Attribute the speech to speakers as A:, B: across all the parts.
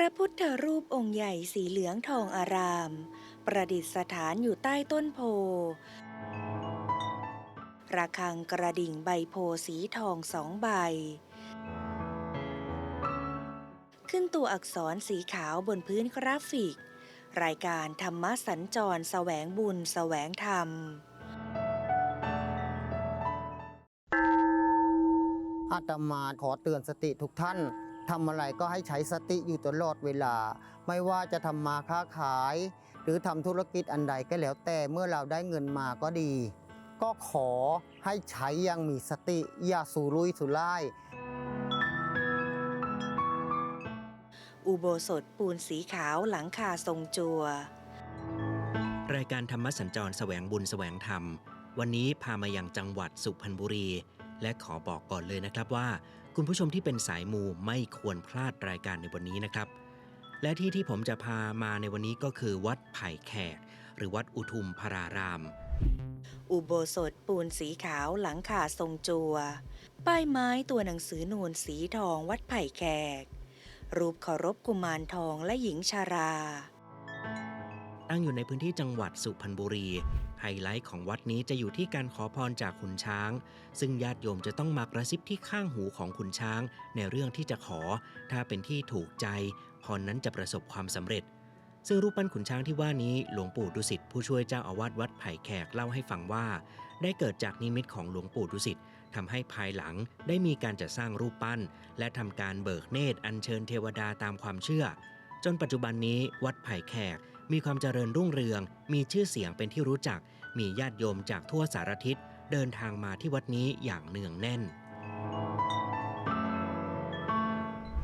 A: ระพุทธรูปองค์ใหญ่สีเหลืองทองอาราม ประดิษฐานอยู่ใต้ต้นโพ ระฆังกระดิ่งใบโพสีทองสองใบ ขึ้นตัวอักษรสีขาวบนพื้นกราฟิก รายการธรรมสัญจรแสวงบุญแสวงธรรม
B: อาตมาขอเตือนสติทุกท่าน ทำอะไรก็ให้ใช้สติอยู่ตลอดเวลา ไม่ว่าจะทำมาค้าขาย หรือทำธุรกิจอันใดก็แล้วแต่เมื่อเราได้เงินมาก็ดี ก็ขอให้ใช้อยังมีสติ อย่าสูรุยสุร่าย
A: อุโบสถปูนสีขาวหลังคาทรงจัว
C: รายการธรรมสัญจรแสวงบุญแสวงธรรม วันนี้พามายังจังหวัดสุพรรณบุรี และขอบอกก่อนเลยนะครับว่า คุณผู้ชมที่เป็นสายมูไม่ควรพลาดรายการในวันนี้นะครับ และที่ที่ผมจะพามาในวันนี้ก็คือวัดไผ่แขก หรือวัดอุทุมพราราม
A: อุโบสถปูนสีขาวหลังคาทรงจัว ป้ายไม้ตัวหนังสือนูนสีทองวัดไผ่แขก รูปเคารพกุมารทองและหญิงชารา
C: ตั้งอยู่ในพื้นที่จังหวัดสุพรรณบุรี ไฮไลท์ของวัดนี้จะอยู่ที่การขอพรจากขุนช้าง ซึ่งญาติโยมจะต้องมากระซิบที่ข้างหูของขุนช้าง ในเรื่องที่จะขอ ถ้าเป็นที่ถูกใจพรนั้นจะประสบความสำเร็จ ซึ่งรูปปั้นขุนช้างที่ว่านี้หลวงปู่ดุสิตผู้ช่วยเจ้าอาวาสวัดไผ่แขกเล่าให้ฟังว่า ได้เกิดจากนิมิตของหลวงปู่ดุสิตทำให้ภายหลังได้มีการจัดสร้างรูปปั้น และทำการเบิกเนตรอัญเชิญเทวดาตามความเชื่อ จนปัจจุบันนี้วัดไผ่แขก มีความเจริญรุ่งเรือง มีชื่อเสียงเป็นที่รู้จัก มีญาติโยมจากทั่วสารทิศเดินทางมาที่วัดนี้อย่างเนืองแน่น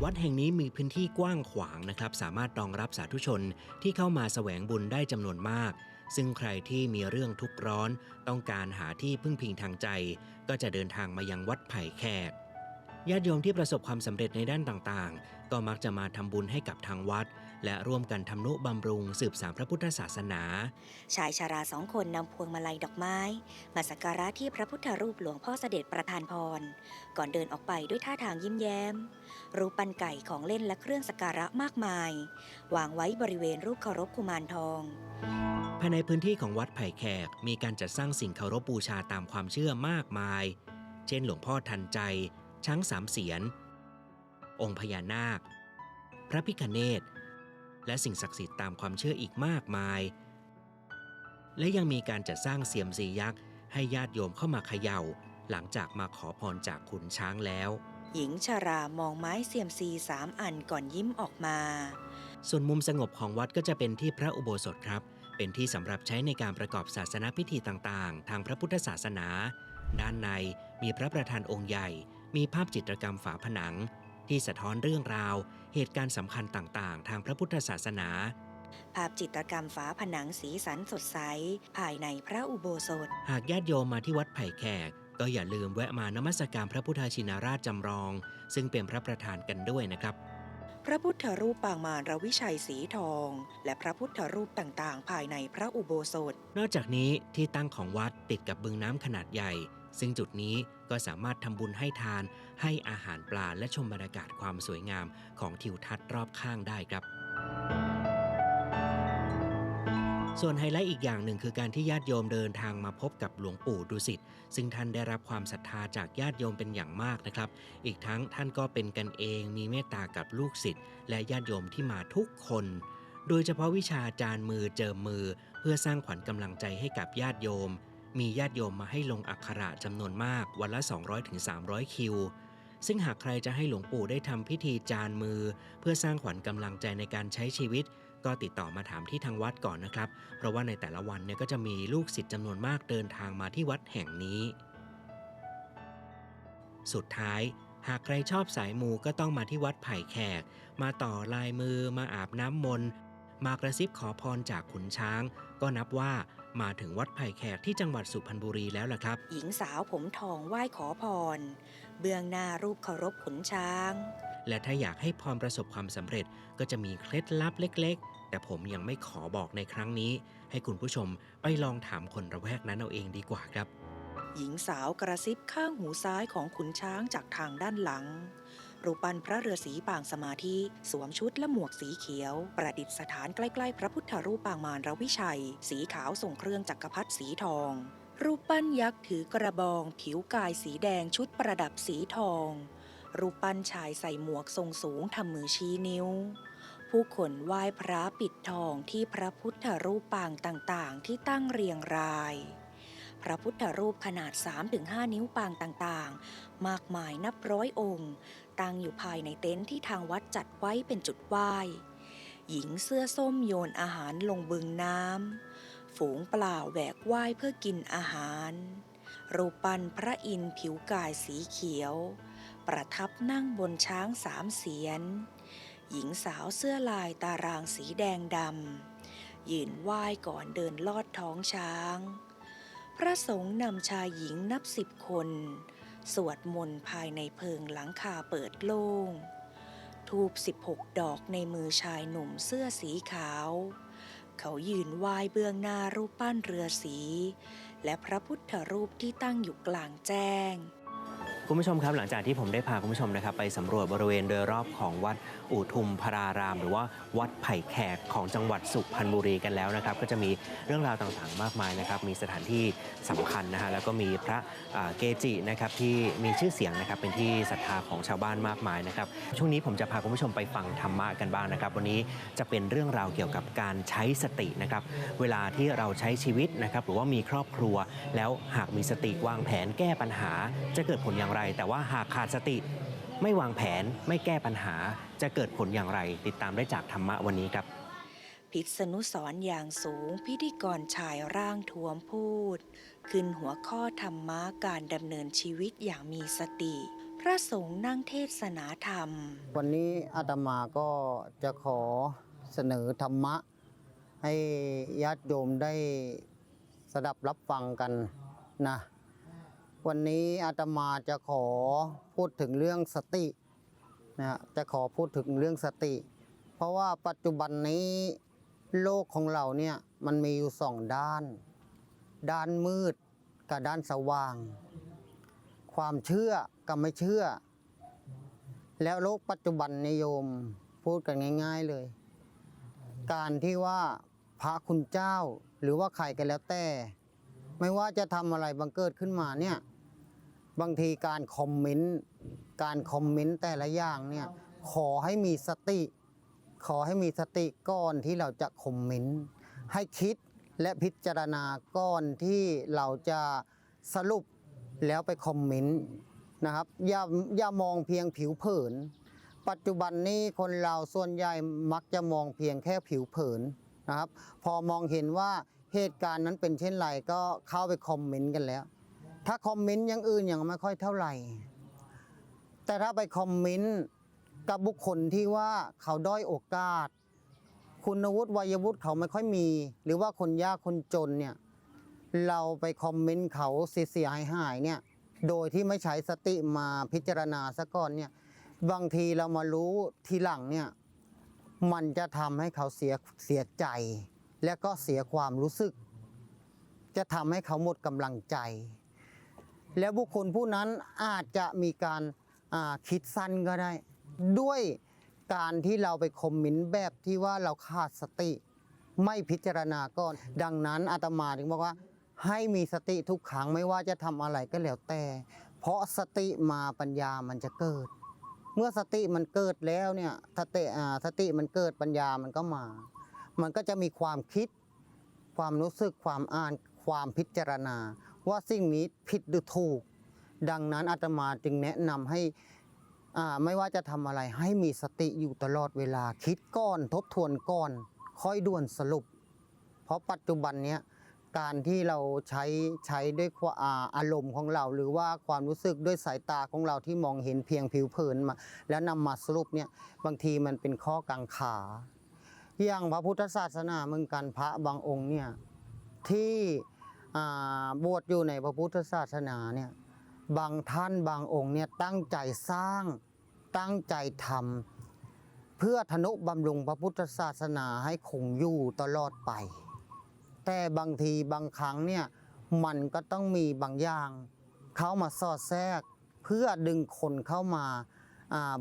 C: วัดแห่งนี้มีพื้นที่กว้างขวางนะครับ สามารถรองรับสาธุชนที่เข้ามาแสวงบุญได้จำนวนมาก ซึ่งใครที่มีเรื่องทุกข์ร้อน ต้องการหาที่พึ่งพิงทางใจ ก็จะเดินทางมายังวัดไผ่แขกญาติโยมที่ประสบความสำเร็จในด้านต่างๆ ก็มักจะมาทำบุญให้กับทางวัด และร่วมกันทำนุบำรุงสืบสานพระพุทธศาสนา
A: ชายชาราสองคนนำพวงมาลัยดอกไม้ มาสักการะที่พระพุทธรูปหลวงพ่อเสด็จประทานพร ก่อนเดินออกไปด้วยท่าทางยิ้มแย้ม รูปปั้นไก่ของเล่นและเครื่องสักการะมากมาย วางไว้บริเวณรูปเคารพกุมารทอง
C: ภายในพื้นที่ของวัดไผ่แขกมีการจัดสร้างสิ่งเคารพบูชาตามความเชื่อมากมาย เช่นหลวงพ่อทันใจ ช้างสามเสียน องค์พญานาค พระพิคเนต และสิ่งศักดิ์สิทธิ์ตามความเชื่ออีกมากมาย และยังมีการจัดสร้างเสียมสียักษ์ให้ญาติโยมเข้ามาเขย่า หลังจากมาขอพรจากขุนช้างแล้ว
A: หญิงชารามองไม้เสียมซีสามอันก่อนยิ้มออกมา
C: ส่วนมุมสงบของวัดก็จะเป็นที่พระอุโบสถครับ เป็นที่สำหรับใช้ในการประกอบศาสนพิธีต่างๆ ทางพระพุทธศาสนา ด้านในมีพระประธานองค์ใหญ่ มีภาพจิตรกรรมฝาผนัง ที่สะท้อนเรื่องราว เหตุการณ์สำคัญต่างๆ ทางพระพุทธศาสนา
A: ภาพจิตรกรรมฝาผนังสีสันสดใส ภายในพระอุโบสถ
C: หากญาติโยมมาที่วัดไผ่แขก ก็อย่าลืมแวะมานมัสการพระพุทธชินราชจำลอง ซึ่งเป็นพระประธานกันด้วยนะครับ
A: พระพุทธรูปปางมารวิชัยสีทอง และพระพุทธรูปต่างๆ ภายในพระอุโบสถ
C: นอกจากนี้ที่ตั้งของวัดติดกับบึงน้ำขนาดใหญ่ ซึ่งจุดนี้ ก็สามารถทำบุญให้ทาน ให้อาหารปลาและชมบรรยากาศความสวยงามของทิวทัศน์รอบข้างได้ครับ ส่วนไฮไลท์อีกอย่างหนึ่งคือการที่ญาติโยมเดินทางมาพบกับหลวงปู่ดุสิตซึ่งท่านได้รับความศรัทธาจากญาติโยมเป็นอย่างมากนะครับ อีกทั้งท่านก็เป็นกันเอง มีเมตตากับลูกศิษย์และญาติโยมที่มาทุกคนโดยเฉพาะวิชาจารมือเจิมมือ เพื่อสร้างขวัญกำลังใจให้กับญาติโยม มีญาติโยมมาให้ลงอักขระจำนวนมากวันละ 200-300 คิว ซึ่งหากใครจะให้หลวงปู่ได้ทำพิธีจานมือ เพื่อสร้างขวัญกำลังใจในการใช้ชีวิต ก็ติดต่อมาถามที่ทางวัดก่อนนะครับ เพราะว่าในแต่ละวันเนี่ยก็จะมีลูกศิษย์จำนวนมากเดินทางมาที่วัดแห่งนี้ สุดท้ายหากใครชอบสายมูก็ต้องมาที่วัดไผ่แขก มาต่อลายมือมาอาบน้ำมนต์ มากระซิบขอพรจากขุนช้าง ก็นับว่า มาถึงวัดไผ่แขกที่จังหวัดสุพรรณบุรีแล้วล่ะครับ
A: หญิงสาวผมทองไหว้ขอพร เบื้องหน้ารูปเคารพขุนช้าง
C: และถ้าอยากให้พรประสบความสำเร็จก็จะมีเคล็ดลับเล็ก ๆ แต่ผมยังไม่ขอบอกในครั้งนี้ ให้คุณผู้ชมไปลองถามคนระแวกนั้นเอาเองดีกว่าครับ
A: หญิงสาวกระซิบข้างหูซ้ายของขุนช้างจากทางด้านหลัง รูปปั้นพระฤาษีปางสมาธิ สวมชุดและหมวกสีเขียว ประดิษฐานใกล้ๆ พระพุทธรูปปางมารรวิชัย สีขาวทรงเครื่องจักรพรรดิสีทอง รูปปั้นยักษ์ถือกระบอง ผิวกายสีแดงชุดประดับสีทอง รูปปั้นชายใส่หมวกทรงสูงทำมือชี้นิ้ว ผู้คนไหว้พระปิดทองที่พระพุทธรูปปางต่างๆ ที่ตั้งเรียงรายพระพุทธรูปขนาด 3-5 นิ้วปางต่างๆ มากมายนับร้อยองค์ ตั้งอยู่ภายในเต็นท์ที่ทางวัดจัดไว้เป็นจุดไหว้ หญิงเสื้อส้มโยนอาหารลงบึงน้ำ ฝูงปล่าแหวกว่ายเพื่อกินอาหาร รูปปั้นพระอินทร์ผิวกายสีเขียว ประทับนั่งบนช้างสามเสียน หญิงสาวเสื้อลายตารางสีแดงดำ ยืนไหว้ก่อนเดินลอดท้องช้าง พระสงฆ์นำชายหญิงนับสิบคน สวดมนต์ภายในเพิงหลังคาเปิดโล่ง ทูบสิบหกดอกในมือชายหนุ่มเสื้อสีขาว เขายืนไหว้เบื้องหน้ารูปปั้นเรือสี และพระพุทธรูปที่ตั้งอยู่กลางแจ้ง
C: คุณผู้ชมครับหลังจากที่ผมได้พาคุณผู้ชมนะครับไปสำรวจบริเวณโดยรอบของวัดอุทุมพราราม หรือว่าวัดไผ่แขกของจังหวัดสุพรรณบุรีกันแล้วนะครับก็จะมีเรื่องราวต่างๆมากมายนะครับมีสถานที่สำคัญนะฮะแล้วก็มีพระเกจินะครับที่มีชื่อเสียงนะครับเป็นที่ศรัทธาของชาวบ้านมากมายนะครับช่วงนี้ผมจะพาคุณผู้ชมไปฟังธรรมะกันบ้างนะครับ วันนี้จะเป็นเรื่องราวเกี่ยวกับการใช้สตินะครับเวลาที่เราใช้ชีวิตนะครับหรือว่ามีครอบครัว แล้วหากมีสติวางแผนแก้ปัญหาจะเกิดผลอย่างไร แต่ว่าหากขาดสติ ไม่วางแผนไม่แก้ปัญหาจะเกิดผลอย่างไร ติดตามได้จากธรรมะวันนี้ครับ
A: พิษณุสรอย่างสูงพิธีกรชายร่างทวมพูด ขึ้นหัวข้อธรรมะการดำเนินชีวิตอย่างมีสติ พระสงฆ์นั่งเทศนาธรรม
B: วันนี้อาตมาก็จะขอเสนอธรรมะ ให้ญาติโยมได้สดับรับฟังกันนะ วันนี้อาตมาจะขอพูดถึงเรื่องสตินะฮะจะขอพูดถึงเรื่องสติ เพราะว่าปัจจุบันนี้โลกของเราเนี่ยมันมีอยู่สองด้าน ด้านมืดกับด้านสว่าง ความเชื่อกับไม่เชื่อ แล้วโลกปัจจุบันนิยมพูดกันง่าย ๆเลย การที่ว่าพระคุณเจ้าหรือว่าใครกันแล้วแต่ ไม่ว่าจะทำอะไรบังเกิดขึ้นมาเนี่ย บางทีการคอมเมนต์การคอมเมนต์แต่ละอย่างเนี่ยขอให้มีสติ ขอให้มีสติก่อนที่เราจะคอมเมนต์ให้คิดและพิจารณาก่อนที่เราจะสรุปแล้วไปคอมเมนต์นะครับอย่าอย่ามองเพียงผิวเผิน ปัจจุบันนี้คนเราส่วนใหญ่มักจะมองเพียงแค่ผิวเผินนะครับ พอมองเห็นว่าเหตุการณ์นั้นเป็นเช่นไรก็เข้าไปคอมเมนต์กันแล้ว ถ้าคอมเมนต์อย่างอื่นยังไม่ค่อยเท่าไหร่ แต่ถ้าไปคอมเมนต์กับบุคคลที่ว่าเขาด้อยโอกาส คุณวุฒิวัยวุฒิเขาไม่ค่อยมี หรือว่าคนยากคนจนเนี่ยเราไปคอมเมนต์เขาเสียหายหายเนี่ยโดยที่ไม่ใช้สติมาพิจารณาซะก่อนเนี่ยบางทีเรามารู้ทีหลังเนี่ยมันจะทำให้เขาเสียเสียใจ และก็เสียความรู้สึก จะทำให้เขาหมดกำลังใจ แล้วบุคคลผู้นั้นอาจจะมีการคิดสั้นก็ได้ ด้วยการที่เราไปคอมเมนต์แบบที่ว่าเราขาดสติ ไม่พิจารณาก่อน ดังนั้นอาตมาถึงบอกว่าให้มีสติทุกครั้งไม่ว่าจะทำอะไรก็แล้วแต่ เพราะสติมาปัญญามันจะเกิด เมื่อสติมันเกิดแล้วเนี่ยสติอ่าสติมันเกิดปัญญามันก็มา มันก็จะมีความคิด ความรู้สึกความอ่านความพิจารณา ว่าสิ่งนี้ผิดหรือถูก ดังนั้นอาตมาจึงแนะนำให้อ่าไม่ว่าจะทำอะไรให้มีสติอยู่ตลอดเวลาคิดก้อนทบทวนก้อน ค่อยด่วนสรุป เพราะปัจจุบันเนี้ยการที่เราใช้ใช้ด้วยวาอารมณ์ของเรา หรือว่าความรู้สึกด้วยสายตาของเราที่มองเห็นเพียงผิวเผินมา แล้วนำมาสรุปเนี่ยบางทีมันเป็นข้อกังขาอย่างพระพุทธศาสนาเหมือนกันพระบางองค์เนี่ยที่ บวชอยู่ในพระพุทธศาสนาเนี่ยบางท่านบางองค์เนี่ยตั้งใจสร้างตั้งใจทำเพื่อทนุบำรุงพระพุทธศาสนาให้คงอยู่ตลอดไป แต่บางทีบางครั้งเนี่ยมันก็ต้องมีบางอย่างเข้ามาสอดแทรก เพื่อดึงคนเข้ามา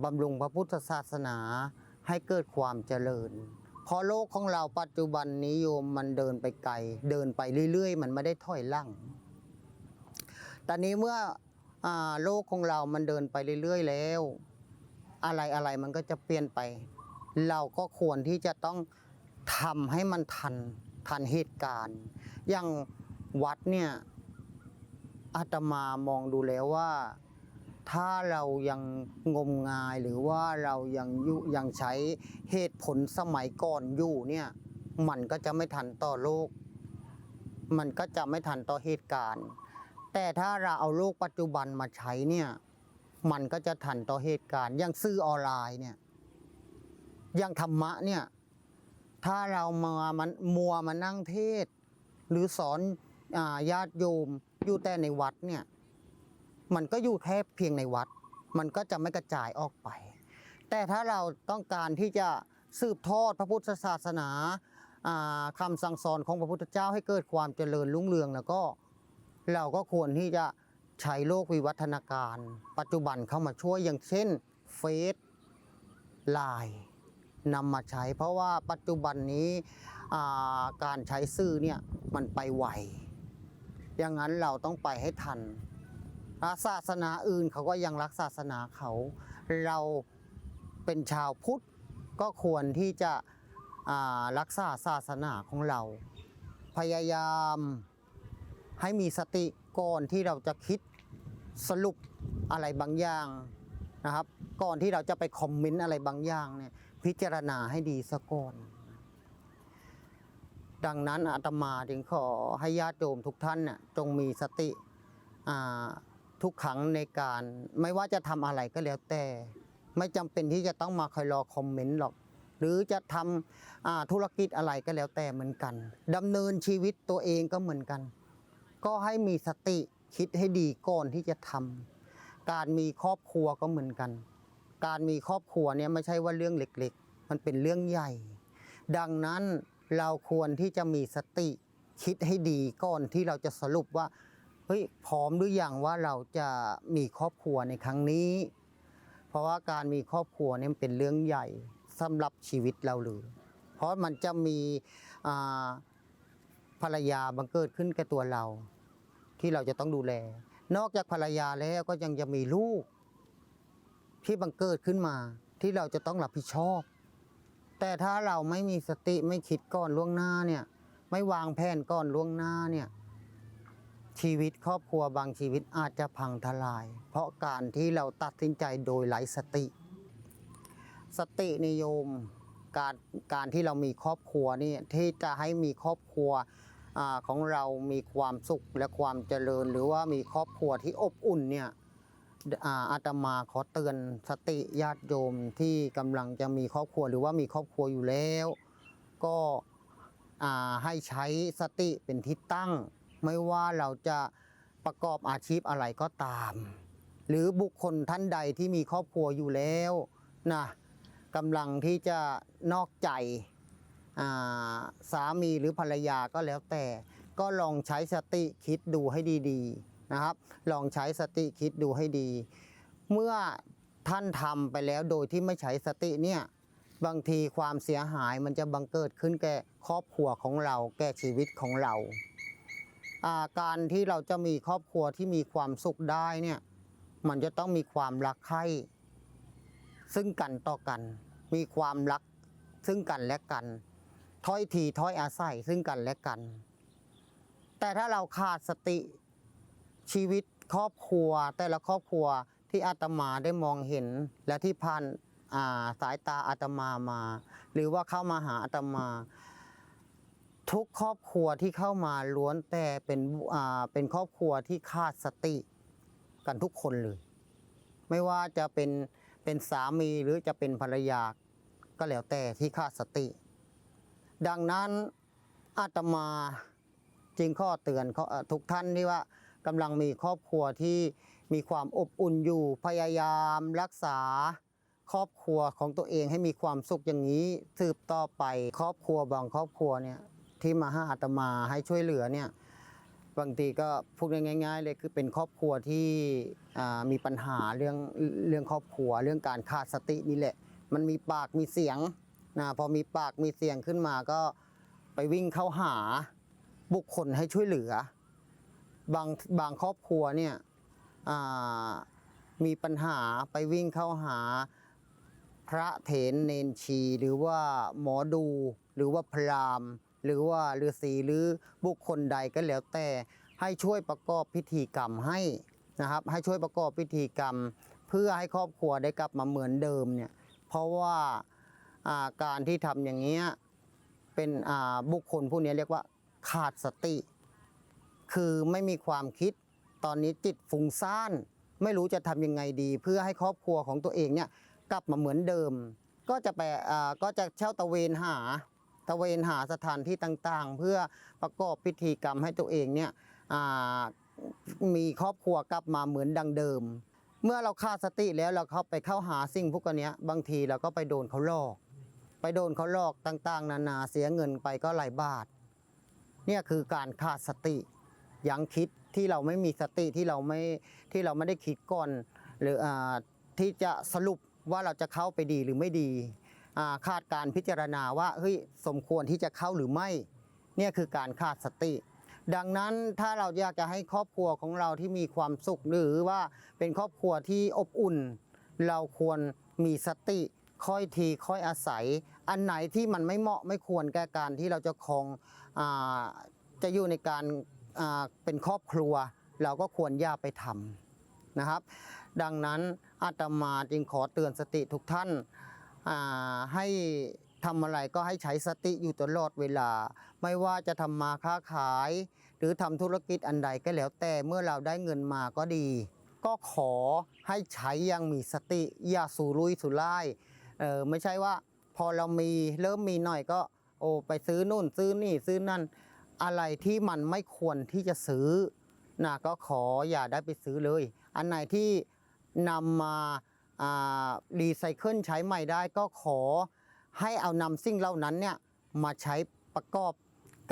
B: บำรุงพระพุทธศาสนาให้เกิดความเจริญ พราะโลกของเราปัจจุบันนี้โยมมันเดินไปไกล เดินไปเรื่อย ๆ มันไม่ได้ถอยหลั่งตอนนี้เมื่ออโลกของเรามันเดินไปเรื่อย ๆ แล้ว อะไรอะไรมันก็จะเปลี่ยนไป เราก็ควรที่จะต้องทำให้มันทันทันเหตุการณ์ อย่างวัดเนี่ยอาตมามองดูแล้วว่า ถ้าเรายังงมงายหรือว่าเรายังยุยังใช้เหตุผลสมัยก่อนอยู่เนี่ยมันก็จะไม่ทันต่อโลก มันก็จะไม่ทันต่อเหตุการณ์ แต่ถ้าเราเอาโลกปัจจุบันมาใช้เนี่ยมันก็จะทันต่อเหตุการณ์อย่างซื้อออนไลน์เนี่ยอย่างธรรมะเนี่ยถ้าเรามามันมัวมานั่งเทศ หรือสอนญาติโยมอยู่แต่ในวัดเนี่ย มันก็อยู่แค่เพียงในวัด มันก็จะไม่กระจายออกไป แต่ถ้าเราต้องการที่จะสืบทอดพระพุทธศาสนาอ่าคำสั่งสอนของพระพุทธเจ้าให้เกิดความเจริญรุ่งเรืองแล้วก็เราก็ควรที่จะใช้โลกวิวัฒนาการ ปัจจุบันเข้ามาช่วยอย่างเช่นเฟซไลน์นำมาใช้ เพราะว่าปัจจุบันนี้การใช้สื่อเนี่ยมันไปไวอย่างนั้นเราต้องไปให้ทัน ศาสนาอื่นเขาก็ยังรักศาสนาเขา เราเป็นชาวพุทธก็ควรที่จะรักษาศาสนาของเรา พยายามให้มีสติก่อนที่เราจะคิดสรุปอะไรบางอย่างนะครับ ก่อนที่เราจะไปคอมเมนต์อะไรบางอย่างเนี่ยพิจารณาให้ดีซะก่อน ดังนั้นอาตมาจึงขอให้ญาติโยมทุกท่านน่ะจงมีสติอ่า ทุกครั้งในการ ไม่ว่าจะทำอะไรก็แล้วแต่ ไม่จำเป็นที่จะต้องมาคอยรอคอมเมนต์หรอก หรือจะทำอ่าธุรกิจอะไรก็แล้วแต่เหมือนกันดำเนินชีวิตตัวเองก็เหมือนกัน ก็ให้มีสติคิดให้ดีก่อนที่จะทำการมีครอบครัวก็เหมือนกัน การมีครอบครัวเนี่ยไม่ใช่ว่าเรื่องเล็กๆ มันเป็นเรื่องใหญ่ ดังนั้นเราควรที่จะมีสติคิดให้ดีก่อนที่เราจะสรุปว่า ฮ้ยพร้อมหรือยังว่าเราจะมีครอบครัวในครั้งนี้ เพราะว่าการมีครอบครัวเนี่ยมันเป็นเรื่องใหญ่สำหรับชีวิตเราเลยเพราะมันจะมีภรรยาบังเกิดขึ้นกับตัวเรา ที่เราจะต้องดูแล นอกจากภรรยาแล้วก็ยังจะมีลูก ที่บังเกิดขึ้นมา ที่เราจะต้องรับผิดชอบ แต่ถ้าเราไม่มีสติไม่คิดก่อนล่วงหน้าเนี่ย ไม่วางแผนก่อนล่วงหน้าเนี่ย ชีวิตครอบครัวบางชีวิตอาจจะพังทลาย เพราะการที่เราตัดสินใจโดยไร้สติ สตินิยมการการที่เรามีครอบครัวนี่ที่จะให้มีครอบครัวอของเรามีความสุขและความเจริญ หรือว่ามีครอบครัวที่อบอุ่นเนี่ยอาตมาขอเตือนสติญาติโยมที่กำลังจะมีครอบครัวหรือว่ามีครอบครัวอยู่แล้ว ก็ให้ใช้สติเป็นที่ตั้ง ไม่ว่าเราจะประกอบอาชีพอะไรก็ตาม หรือบุคคลท่านใดที่มีครอบครัวอยู่แล้วนะกำลังที่จะนอกใจาสามีหรือภรรยาก็แล้วแต่ ก็ลองใช้สติคิดดูให้ดีๆนะครับ ลองใช้สติคิดดูให้ดี เมื่อท่านทำไปแล้วโดยที่ไม่ใช้สติเนี่ยบางทีความเสียหายมันจะบังเกิดขึ้นแก่ครอบครัวของเรา แก่ชีวิตของเรา การที่เราจะมีครอบครัวที่มีความสุขได้เนี่ยมันจะต้องมีความรักใคร่ซึ่งกันต่อกัน มีความรักซึ่งกันและกันถ้อยทีถ้อยอาศัยซึ่งกันและกัน แต่ถ้าเราขาดสติชีวิตครอบครัว แต่ละครอบครัวที่อาตมาได้มองเห็นและที่ผ่านาสายตาอาตมามา หรือว่าเข้ามาหาอาตมา ทุกครอบครัวที่เข้ามาล้วนแต่เป็นอ่าเป็นครอบครัวที่ขาดสติกันทุกคนเลย ไม่ว่าจะเป็นเป็นสามีหรือจะเป็นภรรยาก็แล้วแต่ที่ขาดสติ ดังนั้นอาตมาจึงข้อเตือนอทุกท่านที่ว่ากำลังมีครอบครัวที่มีความอบอุ่นอยู่พยายามรักษาครอบครัวของตัวเองให้มีความสุขอย่างนี้สืบต่อไปครอบครัวบางครอบครัวเนี่ย ที่มาหาอาตมาให้ช่วยเหลือเนี่ยบางทีก็พูดง่าย ๆ เลยคือเป็นครอบครัวที่มีปัญหาเรื่องเรื่องครอบครัว เรื่องการขาดสตินี่แหละ มันมีปากมีเสียงนะพอมีปากมีเสียงขึ้นมาก็ไปวิ่งเข้าหาบุคคลให้ช่วยเหลือบางบางครอบครัวเนี่ยมีปัญหาไปวิ่งเข้าหาพระเถรเนนชี หรือว่าหมอดูหรือว่าพราหมณ์ หรือว่าฤาษีหรือบุคคลใดก็แล้วแต่ ให้ช่วยประกอบพิธีกรรมให้นะครับ ให้ช่วยประกอบพิธีกรรม เพื่อให้ครอบครัวได้กลับมาเหมือนเดิมเนี่ยเพราะว่าาการที่ทำอย่างเงี้ยเป็นบุคคลผู้นี้เรียกว่าขาดสติ คือไม่มีความคิดตอนนี้จิตฟุ้งซ่านไม่รู้จะทำยังไงดี เพื่อให้ครอบครัวของตัวเองเนี่ยกลับมาเหมือนเดิม ก็จะไปก็จะเช่าตะเวนหา ตะเวนหาสถานที่ต่างๆ เพื่อประกอบพิธีกรรมให้ตัวเองเนี่ยมีครอบครัวกลับมาเหมือนดังเดิม เมื่อเราขาดสติแล้วเราเข้าไปเข้าหาสิ่งพวกนี้บางทีเราก็ไปโดนเขาหลอก ไปโดนเขาหลอกต่าง ๆ นานาเสียเงินไปก็หลายบาท เนี่ยคือการขาดสติยังคิดที่เราไม่มีสติที่เราไม่ที่เราไม่ได้คิดก่อน หรืออที่จะสรุปว่าเราจะเข้าไปดีหรือไม่ดี ขาดการพิจารณาว่าเฮ้ยสมควรที่จะเข้าหรือไม่เนี่ยคือการขาดสติ ดังนั้นถ้าเราอยากจะให้ครอบครัวของเราที่มีความสุขหรือว่าเป็นครอบครัวที่อบอุ่น เราควรมีสติค่อยทีค่อยอาศัย อันไหนที่มันไม่เหมาะไม่ควรแก่การที่เราจะครองอจะอยู่ในการเป็นครอบครัว เราก็ควรอย่าไปทำนะครับ ดังนั้นอาตมาจึงขอเตือนสติทุกท่าน ให้ทำอะไรก็ให้ใช้สติอยู่ตลอดเวลา ไม่ว่าจะทำมาค้าขาย หรือทำธุรกิจอันใดก็แล้วแต่เมื่อเราได้เงินมาก็ดี ก็ขอให้ใช้อยังมีสติ อย่าสูรุยสุร่ายเออไม่ใช่ว่าพอเรามีเริ่มมีหน่อยก็ โอ้ไปซื้อนู่นซื้อนี่ซื้อนั่นอะไรที่มันไม่ควรที่จะซื้อนะก็ขออย่าได้ไปซื้อเลย อันไหนที่นำมา รีไซเคิลใช้ใหม่ได้ก็ขอให้เอานำสิ่งเหล่านั้นเนี่ยมาใช้ประกอบ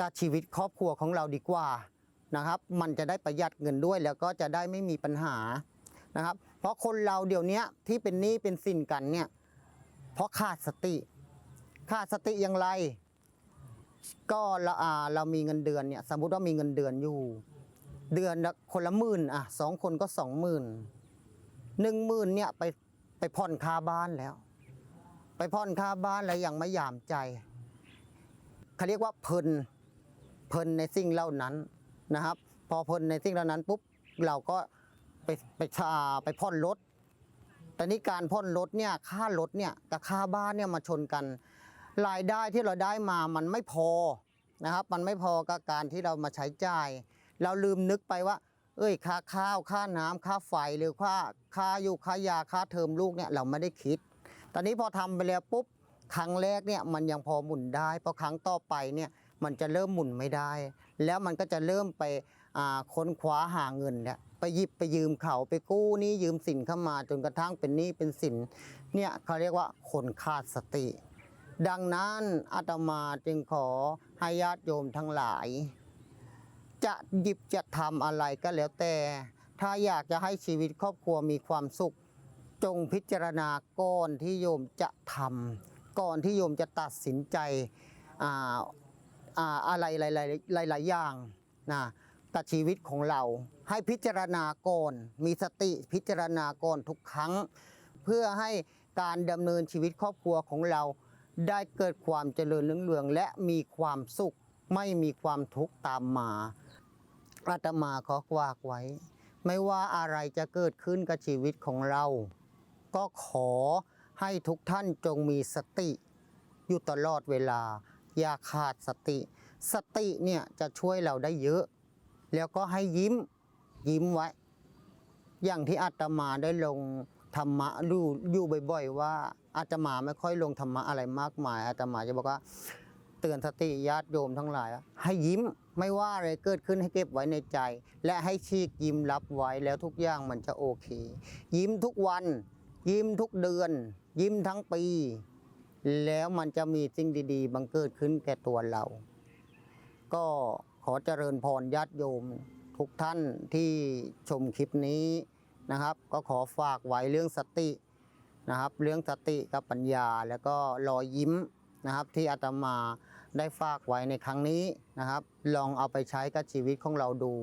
B: กับชีวิตครอบครัวของเราดีกว่านะครับ มันจะได้ประหยัดเงินด้วยแล้วก็จะได้ไม่มีปัญหานะครับ เพราะคนเราเดี๋ยวนี้ที่เป็นหนี้เป็นสินกันเนี่ยเพราะขาดสติ ขาดสติอย่างไร ก็เราอ่าเรามีเงินเดือนเนี่ยสมมุติว่ามีเงินเดือนอยู่ เดือนละคนละหมื่นอะสองคนก็สองหมื่นหนึ่งหมื่นเนี่ยไป ไปผ่อนคาบ้านแล้ว ไปผ่อนคาบ้านแล้วยังไม่ยามใจเขาเรียกว่าเพลินเพลินในสิ่งเหล่านั้นนะครับ พอเพลินในสิ่งเหล่านั้นปุ๊บเราก็ไปไปชาไปผ่อนรถแต่นี้การผ่อนรถเนี่ยค่ารถเนี่ยกับค่าบ้านเนี่ยมาชนกัน รายได้ที่เราได้มามันไม่พอนะครับ มันไม่พอกับการที่เรามาใช้จ่าย เราลืมนึกไปว่า เอ้ยค่าข้าวค่าน้ำค่าไฟหรือค่าค่าอยู่ค่ายาค่าเทอมลูกเนี่ยเราไม่ได้คิด ตอนนี้พอทำไปแล้วปุ๊บครั้งแรกเนี่ยมันยังพอหมุนได้พอครั้งต่อไปเนี่ยมันจะเริ่มหมุนไม่ได้ แล้วมันก็จะเริ่มไปค้นคว้าหาเงินเนี่ยไปหยิบไปยืมเขาไปกู้นี้ยืมสินเข้ามาจนกระทั่งเป็นหนี้เป็นสินเนี่ยเขาเรียกว่าคนขาดสติ ดังนั้นอาตมาจึงขอให้ญาติโยมทั้งหลาย จะหยิบจะทำอะไรก็แล้วแต่ ถ้าอยากจะให้ชีวิตครอบครัวมีความสุข จงพิจารณาก่อนที่โยมจะทำก่อนที่โยมจะตัดสินใจอ่าอ่าอะไรหลายๆหลายๆอย่างนะกับชีวิตของเรา ให้พิจารณาก่อนมีสติพิจารณาก่อนทุกครั้ง เพื่อให้การดำเนินชีวิตครอบครัวของเราได้เกิดความเจริญรุ่งเรืองและมีความสุขไม่มีความทุกข์ตามมา อาตมาขอฝากไว้ ไม่ว่าอะไรจะเกิดขึ้นกับชีวิตของเรา ก็ขอให้ทุกท่านจงมีสติอยู่ตลอดเวลา อย่าขาดสติ สติเนี่ยจะช่วยเราได้เยอะ แล้วก็ให้ยิ้มยิ้มไว้ อย่างที่อาตมาได้ลงธรรมะดูอยู่บ่อย ๆ ว่าอาตมาไม่ค่อยลงธรรมะอะไรมากมายอาตมาจะบอกว่า เตือนสติญาติโยมทั้งหลาย ให้ยิ้มไม่ว่าอะไรเกิดขึ้นให้เก็บไว้ในใจ และให้ชีกยิ้มรับไว้แล้วทุกอย่างมันจะโอเค ยิ้มทุกวัน ยิ้มทุกเดือน ยิ้มทั้งปี แล้วมันจะมีสิ่งดี ๆ บังเกิดขึ้นแก่ตัวเรา ก็ขอเจริญพรญาติโยม ทุกท่านที่ชมคลิปนี้นะครับ ก็ขอฝากไว้เรื่องสตินะครับ เรื่องสติกับปัญญาแล้วก็รอยยิ้มนะครับที่อาตมา ได้ฝากไว้ในครั้งนี้นะครับ ลองเอาไปใช้กับชีวิตของเราดู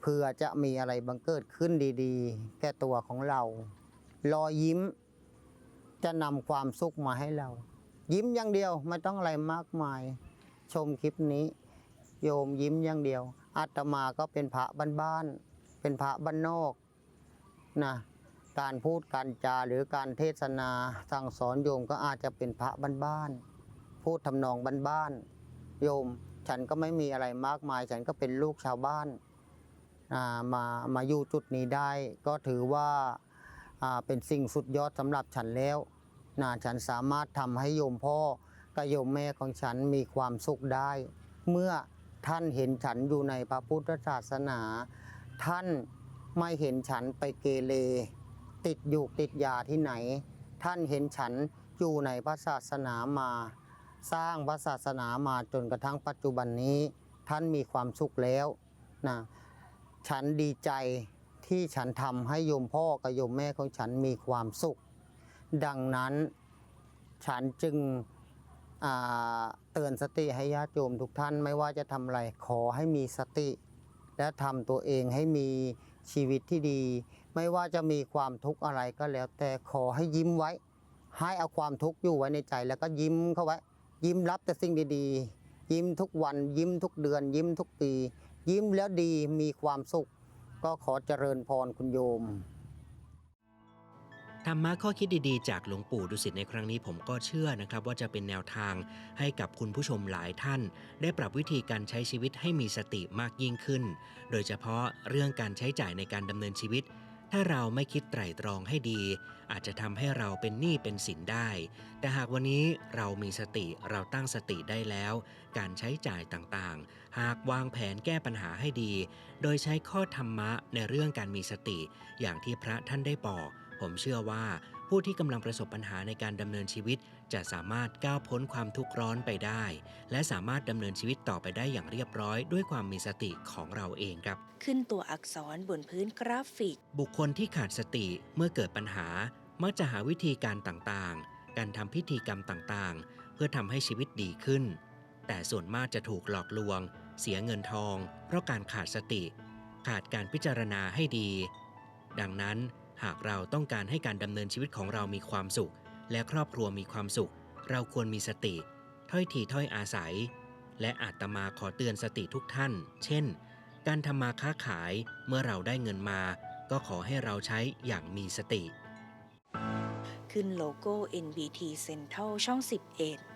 B: เพื่อจะมีอะไรบังเกิดขึ้นดีๆ แก่ตัวของเรา รอยยิ้ม จะนำความสุขมาให้เรา ยิ้มอย่างเดียวไม่ต้องอะไรมากมาย ชมคลิปนี้ โยมยิ้มอย่างเดียว อาตมาก็เป็นพระบ้านๆเป็นพระบ้านนอกนะการพูดการจาหรือการเทศนาสั่งสอนโยมก็อาจจะเป็นพระบ้านๆ พูดทำนองบ้านๆโยม ฉันก็ไม่มีอะไรมากมาย ฉันก็เป็นลูกชาวบ้านามามาอยู่จุดนี้ได้ ก็ถือว่าอ่าเป็นสิ่งสุดยอดสำหรับฉันแล้วนะฉันสามารถทำให้โยมพ่อกับโยมแม่ของฉันมีความสุขได้ เมื่อท่านเห็นฉันอยู่ในพระพุทธศาสนา ท่านไม่เห็นฉันไปเกเรติดอยู่ติดยาที่ไหน ท่านเห็นฉันอยู่ในพระศาสนามา สร้างพระศาสนามาจนกระทั่งปัจจุบันนี้ ท่านมีความสุขแล้วนะฉันดีใจที่ฉันทำให้โยมพ่อกับโยมแม่ของฉันมีความสุข ดังนั้นฉันจึงเตือนสติให้ญาติโยมทุกท่านไม่ว่าจะทำอะไรขอให้มีสติ และทำตัวเองให้มีชีวิตที่ดี ไม่ว่าจะมีความทุกข์อะไรก็แล้ว แต่ขอให้ยิ้มไว้ ให้เอาความทุกข์อยู่ไว้ในใจแล้วก็ยิ้มเข้าไว้ ยิ้มรับแต่สิ่งดีๆ ยิ้มทุกวันยิ้มทุกเดือน ยิ้มทุกปี ยิ้มแล้วดีมีความสุข ก็ขอเจริญพรคุณโยม
C: ธรรมะข้อคิดดีๆ จากหลวงปู่ดุสิตในครั้งนี้ผมก็เชื่อนะครับ ว่าจะเป็นแนวทางให้กับคุณผู้ชมหลายท่าน ได้ปรับวิธีการใช้ชีวิตให้มีสติมากยิ่งขึ้น โดยเฉพาะเรื่องการใช้จ่ายในการดำเนินชีวิต ถ้าเราไม่คิดไตร่ตรองให้ดี อาจจะทำให้เราเป็นหนี้เป็นสินได้ แต่หากวันนี้เรามีสติเราตั้งสติได้แล้ว การใช้จ่ายต่างๆ หากวางแผนแก้ปัญหาให้ดี โดยใช้ข้อธรรมะในเรื่องการมีสติ อย่างที่พระท่านได้บอก ผมเชื่อว่าผู้ที่กำลังประสบปัญหาในการดำเนินชีวิต จะสามารถก้าวพ้นความทุกข์ร้อนไปได้ และสามารถดำเนินชีวิตต่อไปได้อย่างเรียบร้อย ด้วยความมีสติของเราเองครับ
A: ขึ้นตัวอักษรบนพื้นกราฟิก
C: บุคคลที่ขาดสติเมื่อเกิดปัญหา มักจะหาวิธีการต่างๆ การทำพิธีกรรมต่างๆ เพื่อทำให้ชีวิตดีขึ้น แต่ส่วนมากจะถูกหลอกลวง เสียเงินทอง เพราะการขาดสติ ขาดการพิจารณาให้ดี ดังนั้นหากเราต้องการให้การดำเนินชีวิตของเรามีความสุข และครอบครัวมีความสุข เราควรมีสติ ถ้อยทีถ้อยอาศัย และอาตมาขอเตือนสติทุกท่าน เช่น การทำมาค้าขายเมื่อเราได้เงินมา ก็ขอให้เราใช้อย่างมีสติ
A: ขึ้นโลโก้ NBT Central ช่อง 11